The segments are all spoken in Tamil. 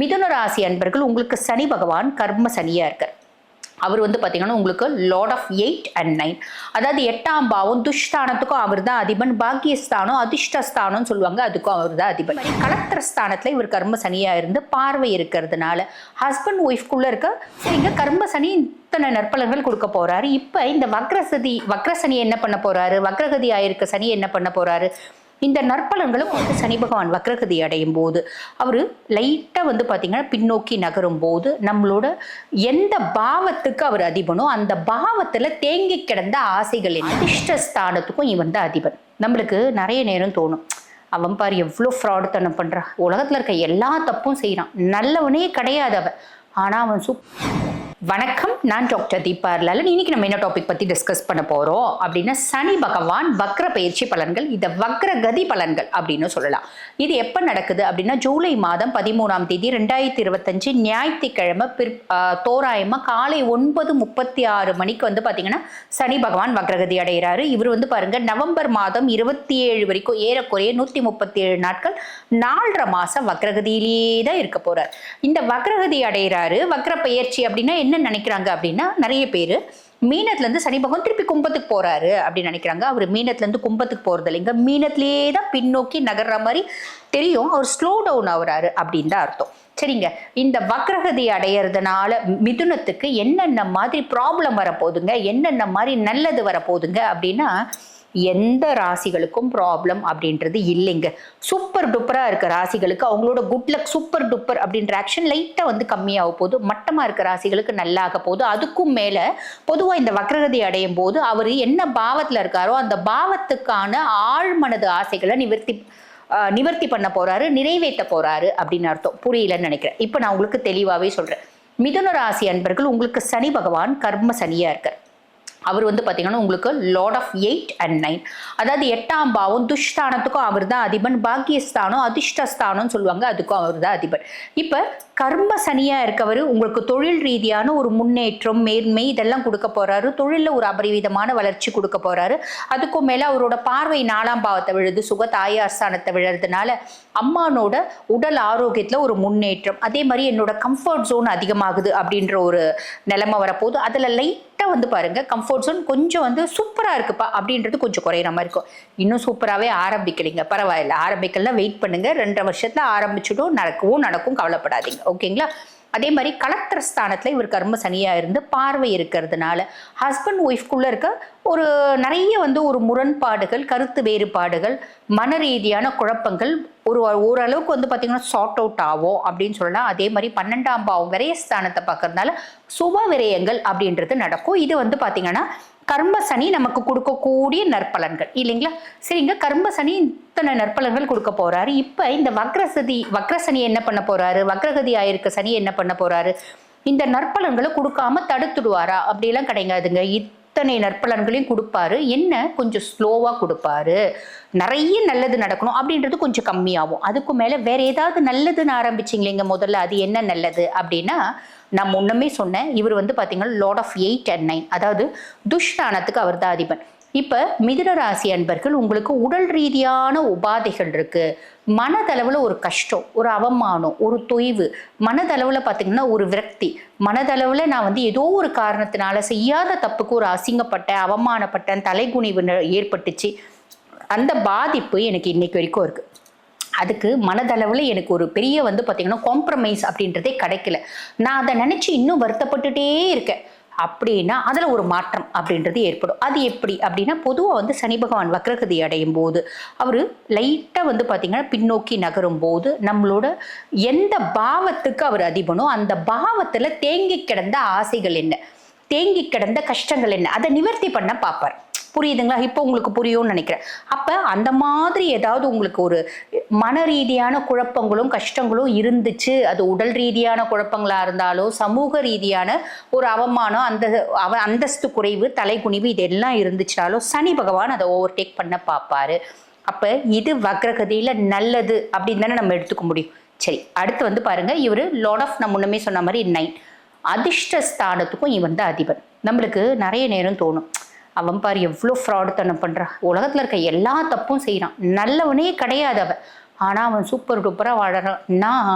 மிதுன ராசி அன்பர்கள் உங்களுக்கு சனி பகவான் கர்ம சனியாக இருக்கார். அவர் வந்து பார்த்தீங்கன்னா உங்களுக்கு lord of eight and nine அதாவது எட்டாம் பாவம் துஷ்தானத்துக்கும் அவர் தான் அதிபன் பாக்கியஸ்தானம் அதிர்ஷ்டஸ்தானம் சொல்லுவாங்க அதுக்கும் அவர் தான் அதிபன் கலத்திரஸ்தானத்தில் இவர் கர்ம சனியாக இருந்து பார்வை இருக்கிறதுனால ஹஸ்பண்ட் ஒய்ஃப்குள்ளே இருக்க சரிங்க கர்ம சனி இத்தனை நற்பலன்கள் கொடுக்க போறாரு. இப்போ இந்த வக்ரசதி வக்ரசனி என்ன பண்ண போறாரு? வக்ரகதி ஆயிருக்க சனி என்ன பண்ண போறாரு? இந்த நற்பலன்களும் வந்து சனி பகவான் வக்ரகதி அடையும் போது அவர் லைட்டாக வந்து பார்த்தீங்கன்னா பின்னோக்கி நகரும் போது நம்மளோட எந்த பாவத்துக்கு அவர் அதிபனோ அந்த பாவத்தில் தேங்கி கிடந்த ஆசைகள் அதிர்ஷ்டஸ்தானத்துக்கும் இவன் தான் அதிபன். நம்மளுக்கு நிறைய நேரம் தோணும். அவன் பாரு எவ்வளோ ஃப்ராடுத்தனம் பண்ணுறான் உலகத்தில் இருக்க எல்லா தப்பும் செய்கிறான் நல்லவனே கிடையாது அவன். ஆனால் அவன் சூப் வணக்கம். நான் டாக்டர் தீபா லலன் இன்னைக்கு நம்ம என்ன டாபிக் பத்தி டிஸ்கஸ் பண்ண போறோம்? அப்படின்னா சனி பகவான் வக்ர பயிற்சி பலன்கள் இதை வக்ர கதி பலன்கள் அப்படின்னு சொல்லலாம். இது எப்ப நடக்குது அப்படின்னா ஜூலை மாதம் பதிமூணாம் தேதி ரெண்டாயிரத்தி இருபத்தஞ்சு ஞாயிற்றுக்கிழமை பிற் தோராயமா காலை ஒன்பது முப்பத்தி ஆறு மணிக்கு வந்து பாத்தீங்கன்னா சனி பகவான் வக்ரகதி அடைகிறாரு இவர் வந்து பாருங்க நவம்பர் மாதம் இருபத்தி ஏழு வரைக்கும் ஏறக்குறைய நூத்தி முப்பத்தி ஏழு நாட்கள் நாலரை மாசம் வக்ரகதியிலேயே தான் இருக்க போறார். இந்த வக்ரகதி அடைகிறாரு வக்ர பயிற்சி அப்படின்னா என்ன என்ன நினைக்கிறாங்க அப்படின்னா நிறைய பேர் மீனத்துலேருந்து சனி பகவான் திருப்பி கும்பத்துக்கு போறாரு அப்படின்னு நினைக்கிறாங்க. அவர் மீனத்துலேருந்து கும்பத்துக்கு போகிறது இல்லைங்க. மீனத்திலேயே தான் பின்னோக்கி நகர்ற மாதிரி தெரியும். அவர் ஸ்லோ டவுன் ஆகுறாரு அப்படின்னு தான் அர்த்தம். சரிங்க. இந்த வக்ரகதி அடையிறதுனால மிதுனத்துக்கு என்னென்ன மாதிரி ப்ராப்ளம் வரப்போகுதுங்க? என்னென்ன மாதிரி நல்லது வரப்போகுதுங்க அப்படின்னா எந்த ராசிகளுக்கும் ப்ராப்ளம் அப்படின்றது இல்லைங்க. சூப்பர் டூப்பராக இருக்க ராசிகளுக்கு அவங்களோட குட் லக் சூப்பர் டூப்பர் அப்படின்ற ஆக்ஷன் லைட்டாக வந்து கம்மியாக போகுது. மட்டமாக இருக்க ராசிகளுக்கு நல்லாக போகுது. அதுக்கும் மேலே பொதுவாக இந்த வக்ரகதி அடையும் போது அவர் என்ன பாவத்தில் இருக்காரோ அந்த பாவத்துக்கான ஆழ்மனது ஆசைகளை நிவர்த்தி நிவர்த்தி பண்ண போறாரு நிறைவேற்ற போறாரு அப்படின்னு அர்த்தம். புரியலன்னு நினைக்கிறேன். இப்போ நான் உங்களுக்கு தெளிவாகவே சொல்றேன். மிதுன ராசி அன்பர்கள் உங்களுக்கு சனி பகவான் கர்ம சனியா இருக்கார். அவர் வந்து பார்த்தீங்கன்னா உங்களுக்கு lord of eight and nine அதாவது எட்டாம் பாவம் துஷ்தானத்துக்கும் அவர் தான் அதிபன். பாக்கியஸ்தானம் அதிர்ஷ்டஸ்தானம் சொல்லுவாங்க. அதுக்கும் அவர் தான் அதிபன். இப்போ கர்ம சனியாக இருக்கவர் உங்களுக்கு தொழில் ரீதியான ஒரு முன்னேற்றம் மேன்மை இதெல்லாம் கொடுக்க போகிறாரு தொழிலில் ஒரு அபரிவிதமான வளர்ச்சி கொடுக்க போகிறாரு அதுக்கும் மேலே அவரோட பார்வை நாலாம் பாவத்தை விழுது சுக தாயாஸ்தானத்தை விழுறதுனால அம்மானோட உடல் ஆரோக்கியத்தில் ஒரு முன்னேற்றம். அதே மாதிரி என்னோட கம்ஃபர்ட் ஜோன் அதிகமாகுது அப்படின்ற ஒரு நிலைமை வரப்போகுது. அதில் லைட்டாக வந்து பாருங்க கம்ஃபர்ட் ஜோன் கொஞ்சம் வந்து சூப்பராக இருக்குப்பா அப்படின்றது கொஞ்சம் குறையிற மாதிரி இருக்கும். இன்னும் சூப்பராகவே ஆரம்பிக்கலைங்க பரவாயில்ல. ஆரம்பிக்கலாம் வெயிட் பண்ணுங்க. ரெண்டரை வருஷத்துல ஆரம்பிச்சிடும் நடக்கவும் நடக்கும் கவலைப்படாதீங்க. ஓகேங்களா அதே மாதிரி கலெக்டர் ஸ்தானத்தில் இவர் கர்ம சனியாக இருந்து பார்வை இருக்கிறதுனால ஹஸ்பண்ட் ஒய்ஃப்குள்ளே இருக்க ஒரு நிறைய வந்து ஒரு முரண்பாடுகள் கருத்து வேறுபாடுகள் மன ரீதியான குழப்பங்கள் ஒரு ஓரளவுக்கு வந்து பார்த்திங்கன்னா சார்ட் அவுட் ஆகும் அப்படின்னு சொல்லலாம். அதே மாதிரி பன்னெண்டாம் பாவம் விரயஸ்தானத்தை பார்க்கறதுனால சுப விரயங்கள் அப்படின்றது நடக்கும். இது வந்து பார்த்திங்கன்னா கர்ம சனி நமக்கு கொடுக்கக்கூடிய நற்பலன்கள். இல்லைங்களா? சரிங்க. கர்ம சனி இத்தனை நற்பலன்கள் கொடுக்க போறாரு. இப்ப இந்த வக்ரசதி வக்ரசனி என்ன பண்ண போறாரு? வக்ரகதி ஆயிருக்க. சனி என்ன பண்ண போறாரு? இந்த நற்பலன்களை கொடுக்காம தடுத்துடுவாரா? அப்படியெல்லாம் கிடையாதுங்க. இத்தனை நற்பலன்களையும் கொடுப்பாரு. என்ன? கொஞ்சம் ஸ்லோவாக கொடுப்பாரு. நிறைய நல்லது நடக்கணும் அப்படின்றது கொஞ்சம் கம்மியாகும். அதுக்கு மேலே வேற ஏதாவது நல்லதுன்னு ஆரம்பிச்சிங்களேங்க முதல்ல. அது என்ன நல்லது அப்படின்னா நான் முன்னமே சொன்னேன் இவர் வந்து பார்த்தீங்கன்னா lord of eight and nine அதாவது துஷ்டானத்துக்கு அவர் தான் அதிபன். இப்போ மிதுன ராசி அன்பர்கள் உங்களுக்கு உடல் ரீதியான உபாதைகள் இருக்கு. மனதளவில் ஒரு கஷ்டம் ஒரு அவமானம் ஒரு தொய்வு மனதளவில் பார்த்தீங்கன்னா ஒரு விரக்தி. மனதளவில் நான் வந்து ஏதோ ஒரு காரணத்தினால செய்யாத தப்புக்கு ஒரு அசிங்கப்பட்டேன் அவமானப்பட்டேன் தலைகுனிவு ஏற்பட்டுச்சு. அந்த பாதிப்பு எனக்கு இன்னைக்கு வரைக்கும் இருக்கு. அதுக்கு மனதளவில் எனக்கு ஒரு பெரிய வந்து பார்த்தீங்கன்னா காம்ப்ரமைஸ் அப்படின்றதே கிடைக்கல. நான் அதை நினச்சி இன்னும் வருத்தப்பட்டுட்டே இருக்கேன். அப்படின்னா அதில் ஒரு மாற்றம் அப்படின்றது ஏற்படும். அது எப்படி அப்படின்னா பொதுவாக வந்து சனி பகவான் வக்ரகதி அடையும் போது அவர் லைட்டாக வந்து பார்த்திங்கன்னா பின்னோக்கி நகரும் போது நம்மளோட எந்த பாவத்துக்கு அவர் அதிபனோ அந்த பாவத்தில் தேங்கி கிடந்த ஆசைகள் என்ன? தேங்கி கிடந்த கஷ்டங்கள் என்ன? அதை நிவர்த்தி பண்ண பார்ப்பார். புரியுதுங்களா? இப்போ உங்களுக்கு புரியும்னு நினைக்கிறேன். அப்போ அந்த மாதிரி ஏதாவது உங்களுக்கு ஒரு மன ரீதியான குழப்பங்களும் கஷ்டங்களும் இருந்துச்சு. அது உடல் ரீதியான குழப்பங்களாக இருந்தாலும் சமூக ரீதியான ஒரு அவமானம் அந்த அவ அந்தஸ்து குறைவு தலைக்குனிவு இதெல்லாம் இருந்துச்சாலும் சனி பகவான் அதை ஓவர்டேக் பண்ண பார்ப்பாரு. அப்போ இது வக்ரகதியில் நல்லது அப்படின்னு தானே நம்ம எடுத்துக்க முடியும். சரி அடுத்து வந்து பாருங்க. இவர் லார்ட் ஆஃப் நம்ம முன்னமே சொன்ன மாதிரி நைன் அதிர்ஷ்ட ஸ்தானத்துக்கும் இவன் தான் அதிபன். நம்மளுக்கு நிறைய நேரம் தோணும். அவன் பார் எவ்வளோ ஃப்ராடுத்தனம் பண்ணுறான் உலகத்தில் இருக்க எல்லா தப்பும் செய்கிறான் நல்லவனே கிடையாது அவன். ஆனால் அவன் சூப்பர் டூப்பராக வாழறான். நான்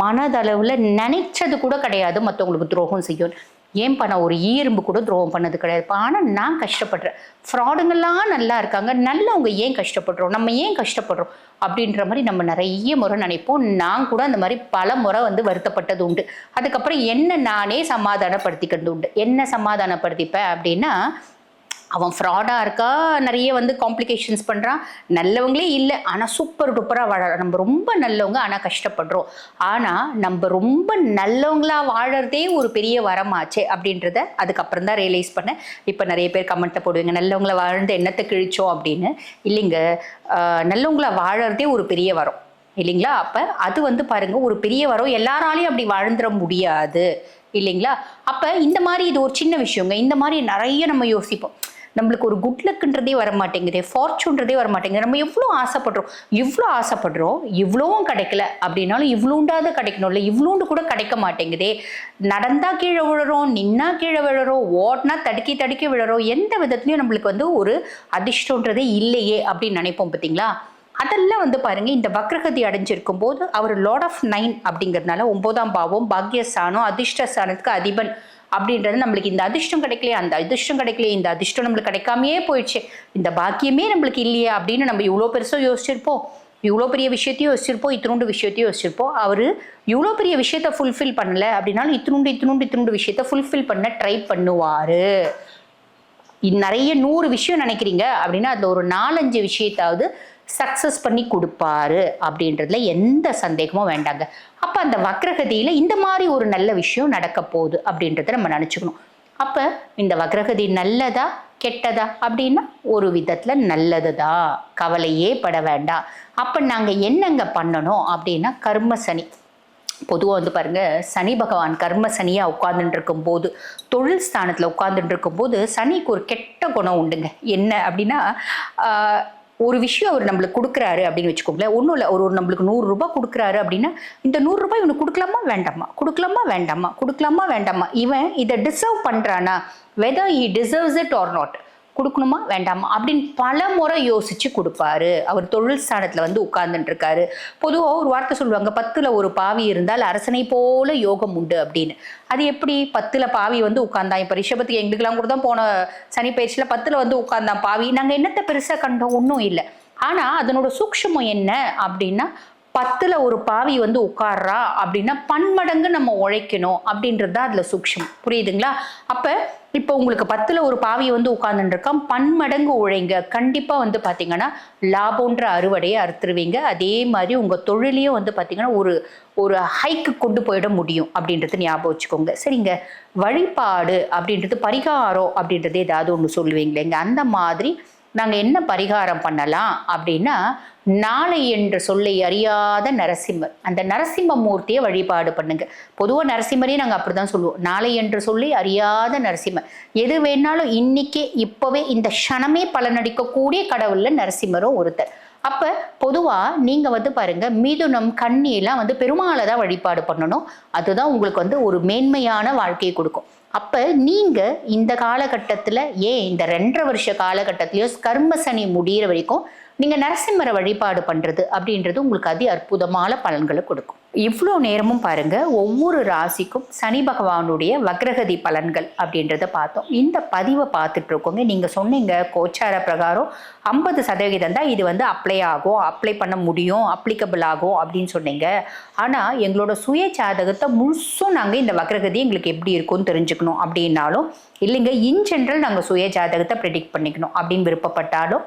மனதளவில் நினைச்சது கூட கிடையாது மற்றவங்களுக்கு துரோகம் செய்யும் ஏன் பண்ண ஒரு ஈரும்பு கூட துரோகம் பண்ணது கிடையாது ஆனால் நான் கஷ்டப்படுறேன். ஃப்ராடுங்கெல்லாம் நல்லா இருக்காங்க. நல்லவங்க ஏன் கஷ்டப்படுறோம்? நம்ம ஏன் கஷ்டப்படுறோம்? அப்படின்ற மாதிரி நம்ம நிறைய முறை நினைப்போம். நான் கூட அந்த மாதிரி பல முறை வந்து வருத்தப்பட்டது உண்டு. அதுக்கப்புறம் என்ன நானே சமாதானப்படுத்திக்கிறது உண்டு. என்ன சமாதானப்படுத்திப்பேன் அப்படின்னா அவன் ஃப்ராடாக இருக்கா? நிறைய வந்து காம்ப்ளிகேஷன்ஸ் பண்ணுறான் நல்லவங்களே இல்லை. ஆனால் சூப்பர் டூப்பராக வாழ நம்ம ரொம்ப நல்லவங்க ஆனால் கஷ்டப்படுறோம். ஆனால் நம்ம ரொம்ப நல்லவங்களாக வாழறதே ஒரு பெரிய வரமாச்சே அப்படின்றத அதுக்கப்புறம் தான் ரியலைஸ் பண்ணேன். இப்போ நிறைய பேர் கமெண்ட்டை போடுவீங்க நல்லவங்கள வாழ்ந்து என்னத்தை கிழிச்சோம்? அப்படின்னு. இல்லைங்க. ஆஹ் வாழறதே ஒரு பெரிய வரம். இல்லைங்களா? அப்போ அது வந்து பாருங்கள் ஒரு பெரிய வரம். எல்லாராலையும் அப்படி வாழ்ந்துட முடியாது. இல்லைங்களா? அப்போ இந்த மாதிரி இது ஒரு சின்ன விஷயங்க. இந்த மாதிரி நிறைய நம்ம யோசிப்போம். நம்மளுக்கு ஒரு குட் லக்குன்றதே வர மாட்டேங்குது ஃபார்ச்சூன்றதே வர மாட்டேங்குது நம்ம எவ்வளோ ஆசைப்படுறோம் இவ்வளோ ஆசைப்படுறோம் இவ்வளோவும் கிடைக்கல அப்படின்னாலும் இவ்வளோண்டாவது கிடைக்கணும்ல இவ்வளோண்டு கூட கிடைக்க மாட்டேங்குதே. நடந்தா கீழே விழுறோம் நின்னா கீழே விழுறோம் ஓட்டினா தடுக்கி தடுக்கி விழுறோம் எந்த விதத்துலையும் நம்மளுக்கு வந்து ஒரு அதிர்ஷ்டன்றதே இல்லையே அப்படின்னு நினைப்போம் பார்த்தீங்களா அதெல்லாம் வந்து பாருங்க இந்த வக்ரகதி அடைஞ்சிருக்கும் போது அவர் லார்ட் ஆஃப் நைன் அப்படிங்கிறதுனால ஒன்பதாம் பாவம் பாக்யஸ்தானம் அதிர்ஷ்டஸ்தானத்துக்கு அதிபன். அப்படின்றது நம்மளுக்கு இந்த அதிர்ஷ்டம் கிடைக்கலையே அந்த அதிர்ஷ்டம் கிடைக்கலையே இந்த அதிர்ஷ்டம் நம்மளுக்கு கிடைக்காமையே போயிடுச்சு. இந்த பாக்கியமே நம்மளுக்கு இல்லையே அப்படின்னு நம்ம இவ்வளோ பெருசாக யோசிச்சிருப்போம். இவ்வளோ பெரிய விஷயத்தையும் யோசிச்சிருப்போம். இத்தினுண்டு விஷயத்தையும் யோசிச்சிருப்போம். அவர் இவ்வளோ பெரிய விஷயத்த ஃபுல்ஃபில் பண்ணல அப்படின்னாலும் இத்தினுண்டு இத்தினுண்டு இத்தினுண்டு விஷயத்த ஃபுல்ஃபில் பண்ண ட்ரை பண்ணுவார். நிறைய நூறு விஷயம் நினைக்கிறீங்க அப்படின்னா அதில் ஒரு நாலஞ்சு விஷயத்தாவது சக்ஸஸ் பண்ணி கொடுப்பாரு அப்படின்றதுல எந்த சந்தேகமும் வேண்டாங்க. அப்போ அந்த வக்ரகதியில் இந்த மாதிரி ஒரு நல்ல விஷயம் நடக்க போகுது அப்படின்றத நம்ம நினச்சிக்கணும். அப்போ இந்த வக்ரகதி நல்லதா கெட்டதா அப்படின்னா ஒரு விதத்தில் நல்லது தான் கவலையே பட வேண்டாம். அப்போ நாங்கள் என்னங்க பண்ணணும் அப்படின்னா கர்ம சனி. பொதுவாக வந்து பாருங்க சனி பகவான் கர்ம சனியாக உட்கார்ந்துட்டு இருக்கும்போது தொழில் ஸ்தானத்தில் உட்கார்ந்துட்டு இருக்கும்போது சனிக்கு ஒரு கெட்ட குணம் உண்டுங்க. என்ன அப்படின்னா ஒரு விஷயம் அவர் நம்மளுக்கு கொடுக்குறாரு அப்படின்னு வச்சுக்கோங்களேன். ஒன்றும் இல்லை ஒரு ஒரு நம்மளுக்கு நூறுரூபா கொடுக்குறாரு அப்படின்னா இந்த நூறுரூபா இவனுக்கு கொடுக்கலாமா? வேண்டாமா. கொடுக்கலாமா? வேண்டாமா. கொடுக்கலாமா? வேண்டாமா. இவன் இதை deserve பண்ணுறானா whether he deserves it or not கொடுக்கணுமா? வேண்டாமா? அப்படின்னு பல முறை யோசிச்சு கொடுப்பாரு. அவர் தொழில் ஸ்தானத்துல வந்து உட்கார்ந்துட்டு இருக்காரு. பொதுவாக ஒரு வார்த்தை சொல்லுவாங்க பத்துல ஒரு பாவி இருந்தால் அரசனை போல யோகம் உண்டு அப்படின்னு. அது எப்படி? பத்துல பாவி வந்து உட்கார்ந்தான். இப்போ ரிஷபத்துக்கு எங்களுக்கெல்லாம் கூட தான் போன சனி பயிற்சியில பத்துல வந்து உட்கார்ந்தான் பாவி. நாங்க என்னத்தை பெருசா கண்டோம்? ஒன்றும் இல்லை. ஆனா அதனோட சூக்ஷ்மம் என்ன? அப்படின்னா பத்துல ஒரு பாவி வந்து உட்கார்றா அப்படின்னா பன்மடங்கு நம்ம உழைக்கணும் அப்படின்றது தான் அதுல சூக்ஷ்மம் புரியுதுங்களா? அப்ப இப்போ உங்களுக்கு பத்துல ஒரு பாவி வந்து உட்கார்ந்துட்டு பன்மடங்கு உழைங்க. கண்டிப்பா வந்து பாத்தீங்கன்னா லாபம்ன்ற அறுவடையை அறுத்துருவீங்க. அதே மாதிரி உங்க தொழிலையும் வந்து பாத்தீங்கன்னா ஒரு ஒரு ஹைக்கு கொண்டு போயிட முடியும் அப்படின்றது ஞாபகம் வச்சுக்கோங்க. சரிங்க? வழிபாடு அப்படின்றது பரிகாரம் அப்படின்றது ஏதாவது ஒன்று சொல்லுவீங்களேங்க அந்த மாதிரி நாங்கள் என்ன பரிகாரம் பண்ணலாம் அப்படின்னா நாளை என்று சொல்லை அறியாத நரசிம்மர். அந்த நரசிம்ம மூர்த்தியை வழிபாடு பண்ணுங்க. பொதுவாக நரசிம்மரையும் நாங்கள் அப்படி தான் சொல்லுவோம். நாளை என்று சொல்லி அறியாத நரசிம்மர். எது வேணாலும் இன்னைக்கே இப்போவே இந்த க்ஷணமே பலனடிக்கக்கூடிய கடவுளில் நரசிம்மரும் ஒருத்தர். அப்போ பொதுவாக நீங்கள் வந்து பாருங்கள் மிதுனம் கண்ணியெல்லாம் வந்து பெருமாளை தான் வழிபாடு பண்ணணும். அதுதான் உங்களுக்கு வந்து ஒரு மேன்மையான வாழ்க்கையை கொடுக்கும். அப்போ நீங்கள் இந்த காலகட்டத்தில் ஏன் இந்த ரெண்டரை வருஷ காலகட்டத்திலயோ கர்ம சனி முடியிற வரைக்கும் நீங்கள் நரசிம்மரை வழிபாடு பண்ணுறது அப்படின்றது உங்களுக்கு அதி அற்புதமான பலன்களை கொடுக்கும். இவ்வளோ நேரமும் பாருங்க ஒவ்வொரு ராசிக்கும் சனி பகவானுடைய வக்ரகதி பலன்கள் அப்படின்றத பார்த்தோம். இந்த பதிவை பார்த்துட்டு இருக்கோங்க. நீங்க சொன்னீங்க கோச்சார பிரகாரம் ஐம்பது சதவிகிதம் தான் இது வந்து அப்ளை ஆகும் அப்ளை பண்ண முடியும் அப்ளிகபிள் ஆகும் அப்படின்னு சொன்னீங்க. ஆனால் எங்களோட சுய ஜாதகத்தை முழுசும் நாங்கள் இந்த வக்ரகதி எங்களுக்கு எப்படி இருக்கும்னு தெரிஞ்சுக்கணும் அப்படின்னாலும் இல்லைங்க இன் ஜென்ரல் நாங்கள் சுய ஜாதகத்தை ப்ரெடிக்ட் பண்ணிக்கணும் அப்படின்னு விருப்பப்பட்டாலும்